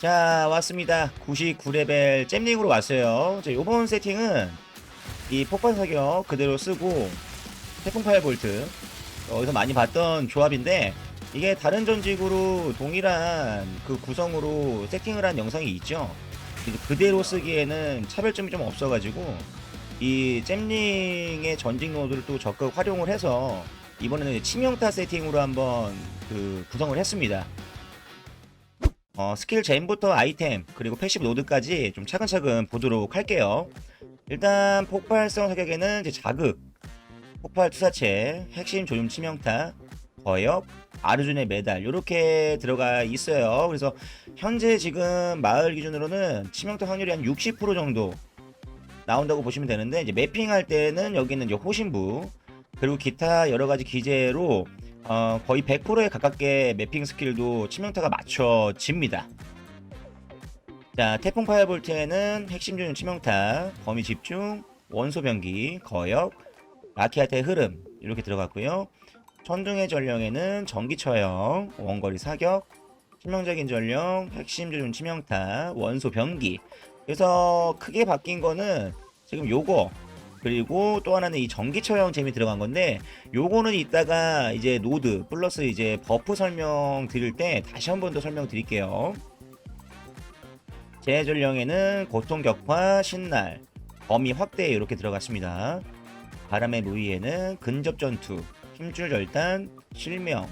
자 왔습니다. 99레벨 잼링으로 왔어요. 자, 요번 세팅은 이 폭발 사격 그대로 쓰고 태풍 파이어 볼트 어디서 많이 봤던 조합인데 이게 다른 전직으로 동일한 그 구성으로 세팅을 한 영상이 있죠. 그대로 쓰기에는 차별점이 좀 없어가지고 이 잼링의 전직 노드를 또 적극 활용을 해서 이번에는 치명타 세팅으로 한번 그 구성을 했습니다 어, 스킬 젠부터 아이템 그리고 패시브 노드까지 좀 차근차근 보도록 할게요. 일단 폭발성 사격에는 이제 자극, 폭발 투사체, 핵심 조준 치명타, 거역, 아르준의 메달 이렇게 들어가 있어요. 그래서 현재 지금 마을 기준으로는 치명타 확률이 한 60% 정도 나온다고 보시면 되는데 이제 매핑할 때는 여기는 이제 호신부 그리고 기타 여러 가지 기재로 어, 거의 100%에 가깝게 매핑 스킬도 치명타가 맞춰집니다. 자, 태풍 파이어볼트에는 핵심 조준 치명타, 범위 집중, 원소 변기, 거역, 라키아테의 흐름 이렇게 들어갔고요. 천둥의 전령에는 전기 처형, 원거리 사격, 치명적인 전령, 핵심 조준 치명타, 원소 변기. 그래서 크게 바뀐 거는 지금 요거 그리고 또 하나는 이 전기 처형 잼이 들어간 건데 요거는 이따가 이제 노드 플러스 이제 버프 설명 드릴 때 다시 한 번 더 설명 드릴게요. 재전령에는 고통 격파, 신날, 범위 확대 이렇게 들어갔습니다. 바람의 무위에는 근접 전투, 힘줄 절단, 실명,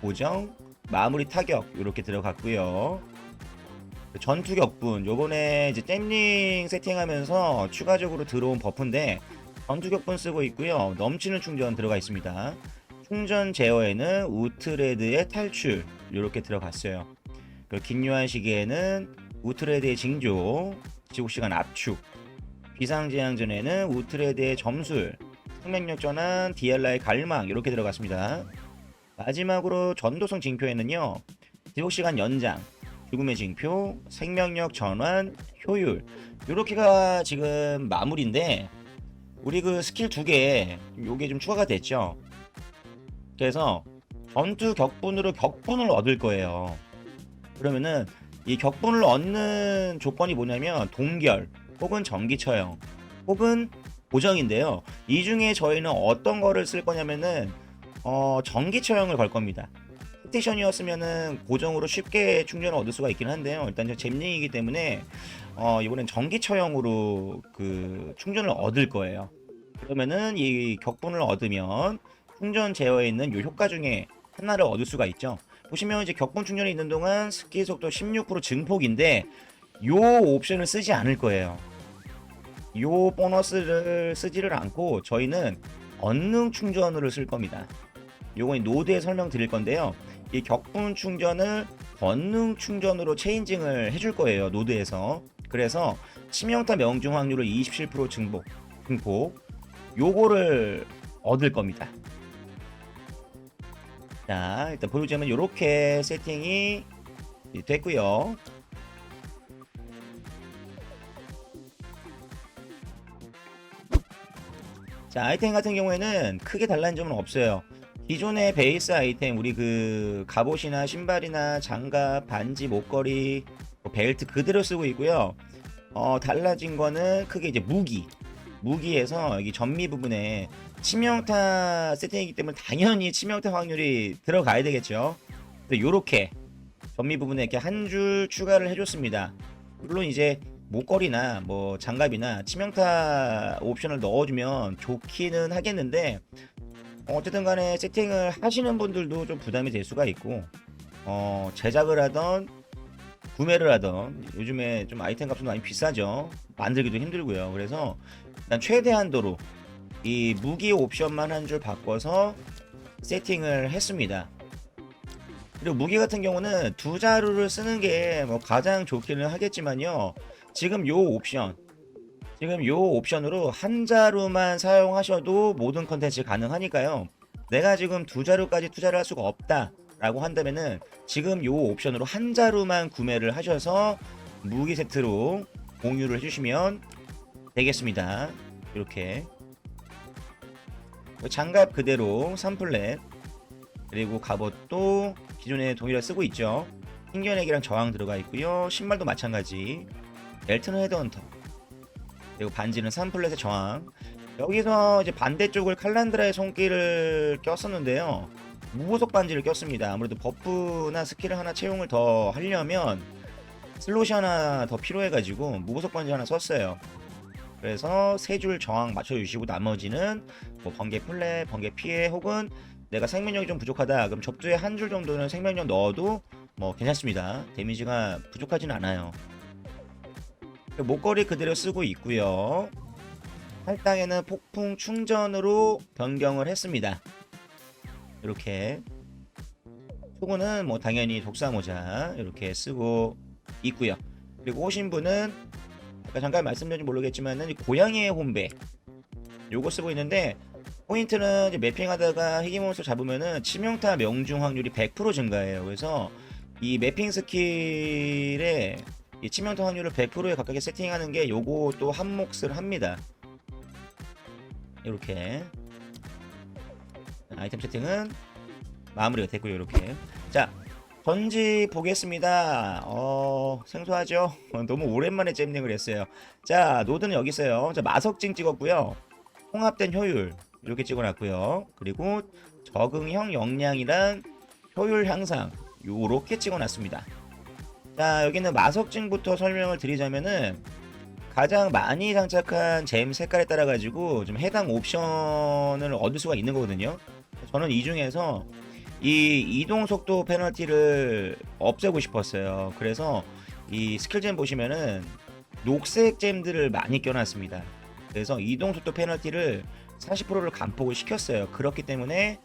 고정, 마무리 타격 이렇게 들어갔고요. 전투 격분 요번에 이제 댐링 세팅하면서 추가적으로 들어온 버프인데 전투 격분 쓰고 있고요. 넘치는 충전 들어가 있습니다. 충전 제어에는 우트레드의 탈출 이렇게 들어갔어요. 그리고 긴요한 시기에는 우트레드의 징조, 지속시간 압축, 비상재앙 전에는 우트레드의 점술, 생명력 전환, DLR의 갈망 이렇게 들어갔습니다. 마지막으로 전도성 징표에는요. 지속시간 연장, 죽음의 징표, 생명력 전환, 효율 이렇게가 지금 마무리인데 우리 그 스킬 두 개 요게 좀 추가가 됐죠. 그래서 전투 격분으로 격분을 얻을 거예요. 그러면은 이 격분을 얻는 조건이 뭐냐면 동결 혹은 전기 처형 혹은 고정인데요. 이 중에 저희는 어떤 거를 쓸 거냐면은 어, 전기 처형을 걸 겁니다. 스테이션이었으면은 고정으로 쉽게 충전을 얻을 수가 있긴 한데요. 일단 잼링이기 때문에 어, 이번엔 전기 처형으로 그 충전을 얻을 거예요. 그러면은 이 격분을 얻으면 충전 제어에 있는 요 효과 중에 하나를 얻을 수가 있죠. 보시면 이제 격분 충전이 있는 동안 스킬 속도 16% 증폭인데 요 옵션을 쓰지 않을 거예요. 요 보너스를 쓰지를 않고 저희는 언능 충전으로 쓸 겁니다. 요건 노드에 설명드릴 건데요. 이 격분 충전을 권능 충전으로 체인징을 해줄 거예요 노드에서. 그래서 치명타 명중 확률을 27% 증폭 증폭 요거를 얻을 겁니다. 자 일단 보여주자면 이렇게 세팅이 됐고요. 자 아이템 같은 경우에는 크게 달라진 점은 없어요 기존의 베이스 아이템 우리 그 갑옷이나 신발이나 장갑, 반지, 목걸이, 뭐 벨트 그대로 쓰고 있고요. 어 달라진 거는 크게 이제 무기, 무기에서 여기 전미 부분에 치명타 세팅이기 때문에 당연히 치명타 확률이 들어가야 되겠죠. 근데 요렇게 전미 부분에 이렇게 한 줄 추가를 해줬습니다. 물론 이제 목걸이나 뭐 장갑이나 치명타 옵션을 넣어주면 좋기는 하겠는데 어쨌든 간에 세팅을 하시는 분들도 좀 부담이 될 수가 있고 어, 제작을 하던 구매를 하던 요즘에 좀 아이템 값도 많이 비싸죠. 만들기도 힘들고요. 그래서 일단 최대한도로 이 무기 옵션만 한 줄 바꿔서 세팅을 했습니다. 그리고 무기 같은 경우는 두 자루를 쓰는 게 뭐 가장 좋기는 하겠지만요. 지금 요 옵션 지금 요 옵션으로 한 자루만 사용하셔도 모든 컨텐츠 가능하니까요. 내가 지금 두 자루까지 투자를 할 수가 없다 라고 한다면은 지금 요 옵션으로 한 자루만 구매를 하셔서 무기 세트로 공유를 해주시면 되겠습니다. 이렇게 장갑 그대로 3플랫 그리고 갑옷도 기존에 동일하게 쓰고 있죠. 튕겨내기랑 저항 들어가 있고요. 신발도 마찬가지. 벨트는 헤드헌터. 그리고 반지는 3플랫의 저항. 여기서 이제 반대쪽을 칼란드라의 손길을 꼈었는데요. 무보석 반지를 꼈습니다. 아무래도 버프나 스킬을 하나 채용을 더 하려면 슬롯이 하나 더 필요해가지고 무보석 반지 하나 썼어요. 그래서 세 줄 저항 맞춰주시고 나머지는 뭐 번개 플랫, 번개 피해 혹은 내가 생명력이 좀 부족하다 그럼 접두에 한 줄 정도는 생명력 넣어도 뭐 괜찮습니다. 데미지가 부족하진 않아요. 목걸이 그대로 쓰고 있고요. 팔당에는 폭풍 충전으로 변경을 했습니다. 이렇게 속은 뭐 당연히 독사 모자 이렇게 쓰고 있고요. 그리고 오신 분은 아까 잠깐 말씀드린지 모르겠지만은 이 고양이의 혼배 요거 쓰고 있는데 포인트는 이제 매핑하다가 희귀몬스터 잡으면은 치명타 명중 확률이 100% 증가해요. 그래서 이 매핑 스킬에 이 치명타 확률을 100%에 가깝게 세팅하는 게또한 몫을 합니다. 이렇게 아이템 세팅은 마무리가 됐고요. 이렇게 자 전지 보겠습니다. 어 생소하죠? 너무 오랜만에 잼링을 했어요. 자 노드는 여기 있어요. 자 마석징 찍었고요. 통합된 효율 이렇게 찍어놨고요. 그리고 적응형 역량이랑 효율 향상 요렇게 찍어놨습니다. 자 여기는 마석징부터 설명을 드리자면은 가장 많이 장착한 잼 색깔에 따라 가지고 좀 해당 옵션을 얻을 수가 있는 거거든요. 저는 이 중에서 이 이동 속도 페널티를 없애고 싶었어요. 그래서 이 스킬잼 보시면은 녹색 잼들을 많이 껴놨습니다. 그래서 이동 속도 페널티를 40%를 감폭을 시켰어요. 그렇기 때문에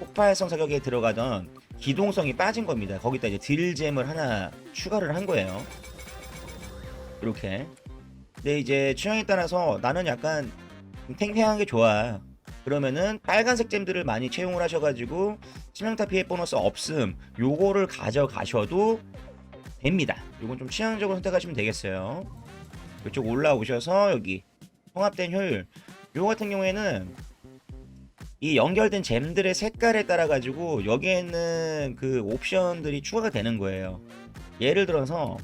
폭발성 사격에 들어가던 기동성이 빠진 겁니다. 거기다 이제 딜잼을 하나 추가를 한 거예요. 이렇게. 근데 이제 취향에 따라서 나는 약간 좀 탱탱한 게 좋아. 그러면은 빨간색 잼들을 많이 채용을 하셔가지고 치명타 피해 보너스 없음 요거를 가져가셔도 됩니다. 요건 좀 취향적으로 선택하시면 되겠어요. 이쪽 올라오셔서 여기 통합된 효율 요 같은 경우에는 이 연결된 잼들의 색깔에 따라 가지고 여기에는 그 옵션들이 추가가 되는 거예요. 예를 들어서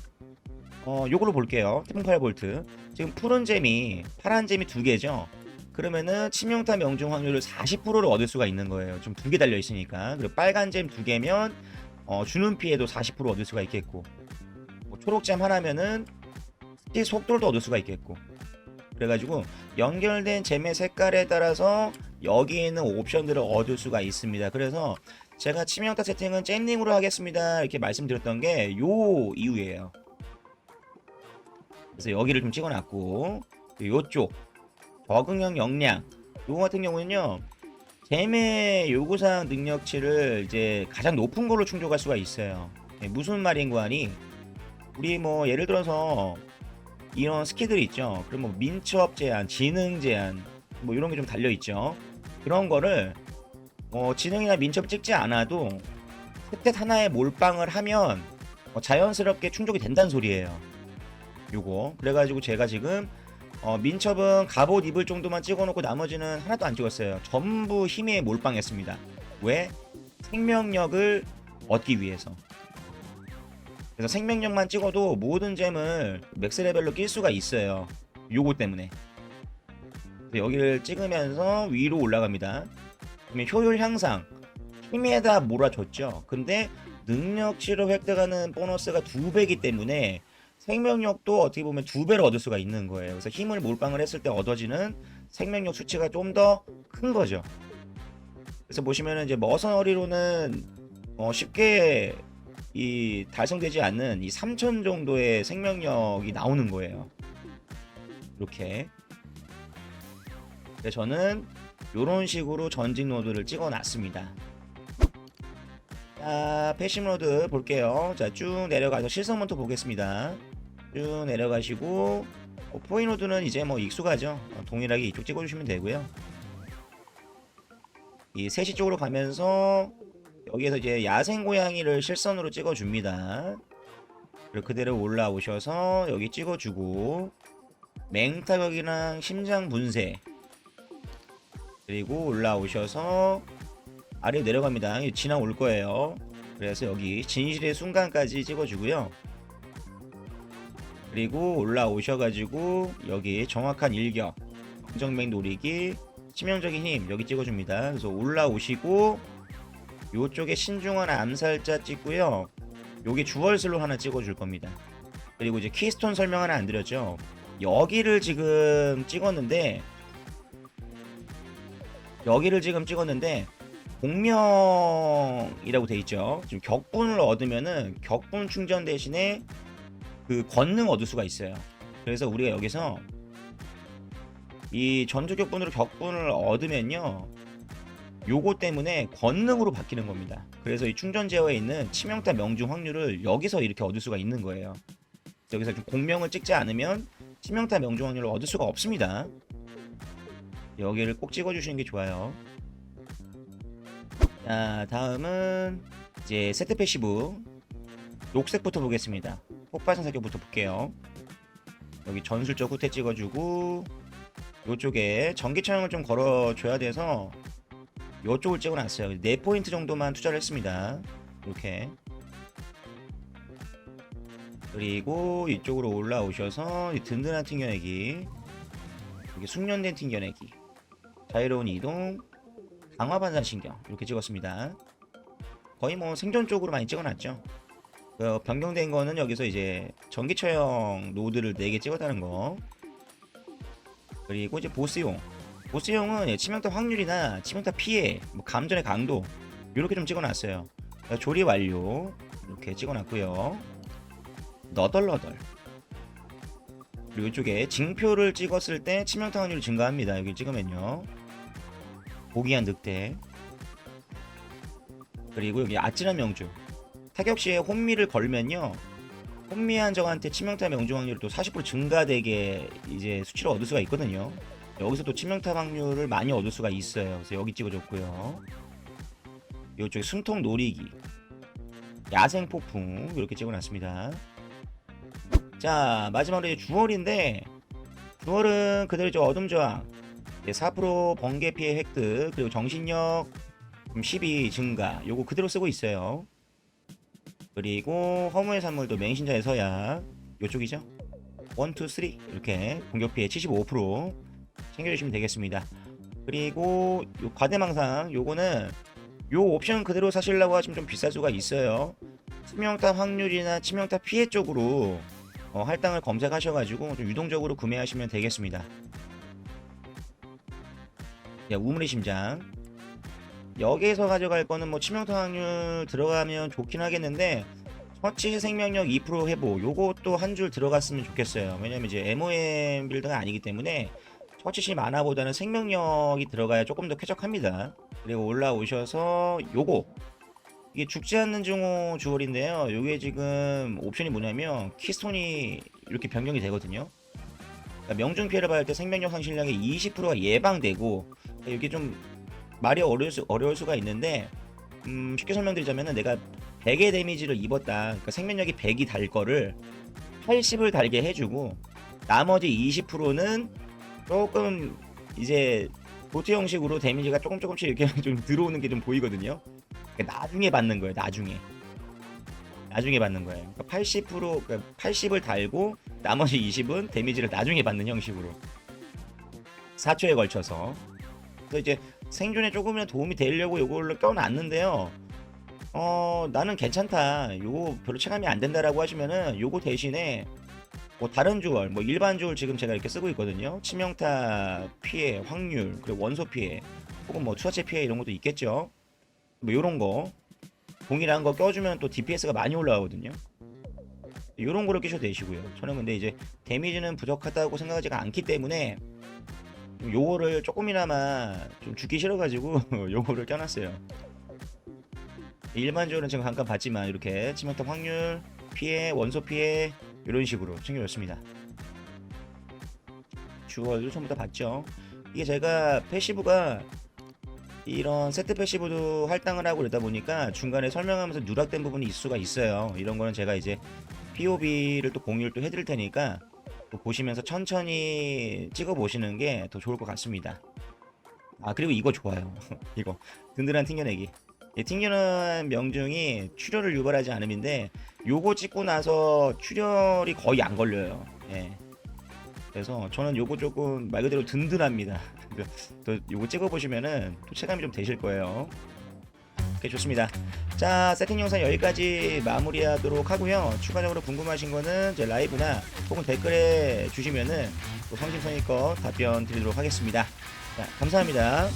어 요걸로 볼게요. 태풍 8볼트 지금 푸른 잼이 파란 잼이 두 개죠. 그러면은 치명타 명중 확률을 40%를 얻을 수가 있는 거예요. 좀 두 개 달려 있으니까. 그리고 빨간 잼 두 개면 어, 주는 피해도 40% 얻을 수가 있겠고, 뭐 초록 잼 하나면은 스킬 속도도 얻을 수가 있겠고. 그래가지고 연결된 잼의 색깔에 따라서 여기 있는 옵션들을 얻을 수가 있습니다. 그래서 제가 치명타 세팅은 잼링으로 하겠습니다. 이렇게 말씀드렸던 게 요 이유예요. 그래서 여기를 좀 찍어놨고 요쪽 적응형 역량 요거 같은 경우는요 잼의 요구사항 능력치를 이제 가장 높은 걸로 충족할 수가 있어요 예, 무슨 말인고 하니 우리 뭐 예를 들어서 이런 스킬들이 있죠 그럼 뭐 민첩 제한 지능 제한 뭐 이런 게 좀 달려 있죠 그런 거를 뭐 지능이나 민첩 찍지 않아도 스탯 하나에 몰빵을 하면 어, 자연스럽게 충족이 된다는 소리예요 요거 그래가지고 제가 지금 어, 민첩은 갑옷 입을 정도만 찍어놓고 나머지는 하나도 안 찍었어요. 전부 힘에 몰빵했습니다. 왜? 생명력을 얻기 위해서. 그래서 생명력만 찍어도 모든 잼을 맥스 레벨로 낄 수가 있어요. 요거 때문에. 여기를 찍으면서 위로 올라갑니다. 그러면 효율 향상. 힘에다 몰아줬죠. 근데 능력치로 획득하는 보너스가 두 배기 때문에 생명력도 어떻게 보면 두 배로 얻을 수가 있는 거예요. 그래서 힘을 몰빵을 했을 때 얻어지는 생명력 수치가 좀 더 큰 거죠. 그래서 보시면은 이제 머선어리로는 어 쉽게 이 달성되지 않는 이3000 정도의 생명력이 나오는 거예요. 이렇게. 그래서 저는 이런 식으로 전직 노드를 찍어 놨습니다. 자, 패시브 로드 볼게요. 자, 쭉 내려가서 실성먼트 보겠습니다. 쭉 내려가시고 어, 포인로드는 이제 뭐 익숙하죠. 어, 동일하게 이쪽 찍어주시면 되고요. 이 3시 쪽으로 가면서 여기에서 이제 야생 고양이를 실선으로 찍어줍니다. 그리고 그대로 올라오셔서 여기 찍어주고 맹타격이랑 심장 분쇄 그리고 올라오셔서 아래 내려갑니다. 지나올 거예요. 그래서 여기 진실의 순간까지 찍어주고요. 그리고 올라오셔가지고 여기 정확한 일격, 정맥 노리기, 치명적인 힘 여기 찍어줍니다. 그래서 올라오시고 요쪽에 신중한 암살자 찍고요. 여기 주얼슬로 하나 찍어줄 겁니다. 그리고 이제 키스톤 설명 하나 안 드렸죠. 여기를 지금 찍었는데 여기를 지금 찍었는데 공명이라고 돼 있죠. 지금 격분을 얻으면은 격분 충전 대신에 그 권능 얻을 수가 있어요. 그래서 우리가 여기서 이 전투 격분으로 격분을 얻으면요. 요거 때문에 권능으로 바뀌는 겁니다. 그래서 이 충전 제어에 있는 치명타 명중 확률을 여기서 이렇게 얻을 수가 있는 거예요. 여기서 좀 공명을 찍지 않으면 치명타 명중 확률을 얻을 수가 없습니다. 여기를 꼭 찍어주시는 게 좋아요. 자, 다음은 이제 세트 패시브 녹색부터 보겠습니다. 폭발성 사격부터 볼게요. 여기 전술적 후퇴 찍어주고 요쪽에 전기 차량을 좀 걸어줘야 돼서 요쪽을 찍어놨어요. 4포인트 정도만 투자를 했습니다. 이렇게 그리고 이쪽으로 올라오셔서 이 든든한 튕겨내기 여기 숙련된 튕겨내기 자유로운 이동 강화 반사 신경 이렇게 찍었습니다. 거의 뭐 생존 쪽으로 많이 찍어놨죠. 그 변경된 거는 여기서 이제 전기처형 노드를 4개 찍었다는 거. 그리고 이제 보스용. 보스용은 예, 치명타 확률이나 치명타 피해, 뭐 감전의 강도 이렇게 좀 찍어놨어요. 그러니까 조리 완료 이렇게 찍어놨고요. 너덜너덜. 그리고 이쪽에 징표를 찍었을 때 치명타 확률이 증가합니다. 여기 찍으면요. 고귀한 늑대. 그리고 여기 아찔한 명중. 타격 시에 혼미를 걸면요. 혼미한 적한테 치명타 명중 확률이 또 40% 증가되게 이제 수치를 얻을 수가 있거든요. 여기서 또 치명타 확률을 많이 얻을 수가 있어요. 그래서 여기 찍어줬고요. 이쪽에 숨통 노리기, 야생 폭풍 이렇게 찍어놨습니다. 자 마지막으로 이제 주얼인데 주얼은 그대로 어둠 저항, 4% 번개 피해 획득 그리고 정신력 12 증가 요거 그대로 쓰고 있어요. 그리고 허무의 산물도 맹신자의 서약 요쪽이죠. 1, 2, 3 이렇게 공격 피해 75% 챙겨주시면 되겠습니다. 그리고 요 과대망상 요거는 요 옵션 그대로 사시려고 하시면 좀 비쌀 수가 있어요. 치명타 확률이나 치명타 피해 쪽으로 어, 할당을 검색하셔가지고 좀 유동적으로 구매하시면 되겠습니다. 야, 우물의 심장. 여기에서 가져갈 거는 뭐 치명타 확률 들어가면 좋긴 하겠는데 처치 생명력 2% 회복 요것도 한 줄 들어갔으면 좋겠어요. 왜냐면 이제 MOM 빌드가 아니기 때문에 처치시 만화보다는 생명력이 들어가야 조금 더 쾌적합니다. 그리고 올라오셔서 요거 이게 죽지 않는 증오 주얼인데요. 요게 지금 옵션이 뭐냐면 키스톤이 이렇게 변경이 되거든요. 그러니까 명중 피해를 받을 때 생명력 상실량의 20%가 예방되고 이게 좀 말이 어려울, 수, 어려울 수가 있는데 음, 쉽게 설명드리자면 내가 100의 데미지를 입었다. 그러니까 생명력이 100이 달 거를 80을 달게 해주고 나머지 20%는 조금 이제 보트 형식으로 데미지가 조금 조금씩 이렇게 좀 들어오는 게 좀 보이거든요. 그러니까 나중에 받는 거예요. 나중에. 나중에 받는 거예요. 그러니까 80% 그러니까 80을 달고 나머지 20은 데미지를 나중에 받는 형식으로 4초에 걸쳐서 그래서 이제 생존에 조금이나 도움이 되려고 이걸로 껴놨는데요. 어 나는 괜찮다. 요거 별로 체감이 안 된다라고 하시면은 요거 대신에 뭐 다른 주얼, 뭐 일반 주얼 지금 제가 이렇게 쓰고 있거든요. 치명타 피해 확률, 그리고 원소 피해, 혹은 뭐 투하체 피해 이런 것도 있겠죠. 뭐 요런 거 동일한 거 껴주면 또 DPS가 많이 올라가거든요. 요런 거를 끼셔도 되시고요. 저는 근데 이제 데미지는 부족하다고 생각하지가 않기 때문에 요거를 조금이나마 좀 죽기 싫어가지고 요거를 껴놨어요. 일반적으로는 지금 잠깐 봤지만 이렇게 치명타 확률, 피해, 원소 피해 이런 식으로 챙겨줬습니다. 주얼도 전부 다 봤죠. 이게 제가 패시브가 이런 세트 패시브도 할당을 하고 그러다 보니까 중간에 설명하면서 누락된 부분이 있을 수가 있어요. 이런 거는 제가 이제 POB를 또 공유를 또 해드릴 테니까 또 보시면서 천천히 찍어 보시는 게 더 좋을 것 같습니다. 아 그리고 이거 좋아요. 이거 든든한 튕겨내기. 이 튕기는 명중이 출혈을 유발하지 않음인데 요거 찍고 나서 출혈이 거의 안 걸려요. 예. 그래서 저는 요거 조금 말 그대로 든든합니다. 또 요거 찍어 보시면은 또 체감이 좀 되실 거예요. 오케이 좋습니다. 자 세팅 영상 여기까지 마무리하도록 하고요. 추가적으로 궁금하신 거는 제 라이브나 혹은 댓글에 주시면은 또 성심성의껏 답변 드리도록 하겠습니다. 자 감사합니다.